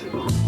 Gracias.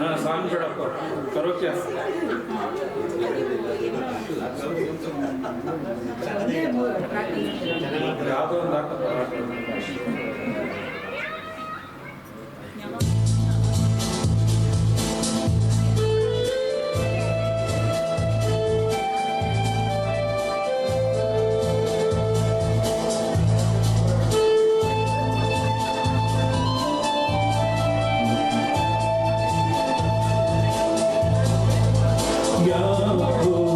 ಹಾಂ song ಬೇಡಪ್ಪ. Karaoke ಯಾವುದೋ ಒಂದು ಹಾಕಪ್ಪ. Oh.